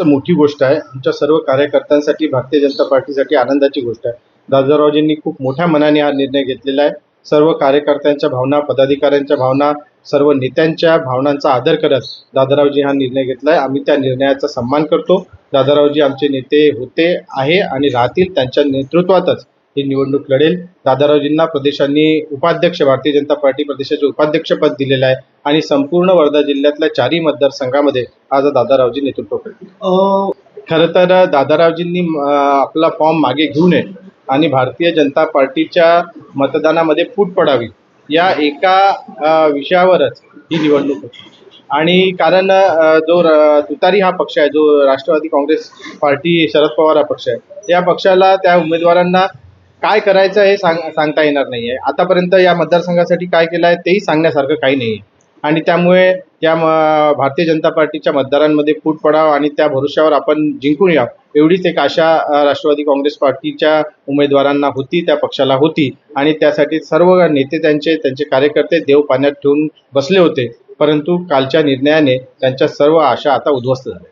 तर मोठी गोष्ट आहे. आमच्या सर्व कार्यकर्त्यांसाठी भारतीय जनता पार्टीसाठी आनंदाची गोष्ट आहे. दादारावजींनी खूप मोठ्या मनाने हा निर्णय घेतलेला आहे. सर्व कार्यकर्त्यांच्या भावना पदाधिकाऱ्यांच्या भावना सर्व नेत्यांच्या भावनांचा आदर करत दादारावजी हा निर्णय घेतला आहे. आम्ही त्या निर्णयाचा सन्मान करतो. दादारावजी आमचे नेते होते आहे आणि राहतील त्यांच्या नेतृत्वातच. ही निवडणूक लढेल. दादारावजींना प्रदेशांनी उपाध्यक्ष भारतीय जनता पार्टी प्रदेशाचे उपाध्यक्षपद दिलेलं आहे आणि संपूर्ण वर्धा जिल्ह्यातल्या चारही मतदारसंघामध्ये आज दादारावजी नेतृत्व करतील. खरं तर दादारावजींनी आपला फॉर्म मागे घेऊ नये आणि भारतीय जनता पार्टीच्या मतदानामध्ये फूट पडावी या एका विषयावरच ही निवडणूक होती. आणि कारण जो तुतारी हा पक्ष आहे जो राष्ट्रवादी काँग्रेस पार्टी शरद पवार हा पक्ष आहे या पक्षाला त्या उमेदवारांना काय करायचं हे सांग सांगता येणार नाही आहे आतापर्यंत या मतदारसंघासाठी काय केलं आहे तेही सांगण्यासारखं काही नाही आहे आणि त्यामुळे या भारतीय जनता पार्टीच्या मतदारांमध्ये फूट पडावं आणि त्या भरोश्यावर आपण जिंकून यावं एवढीच एक आशा राष्ट्रवादी काँग्रेस पार्टीच्या उमेदवारांना होती त्या पक्षाला होती. आणि त्यासाठी सर्व नेते त्यांचे त्यांचे कार्यकर्ते देव पाण्यात ठेवून बसले होते. परंतु कालच्या निर्णयाने त्यांच्या सर्व आशा आता उद्ध्वस्त झाल्या.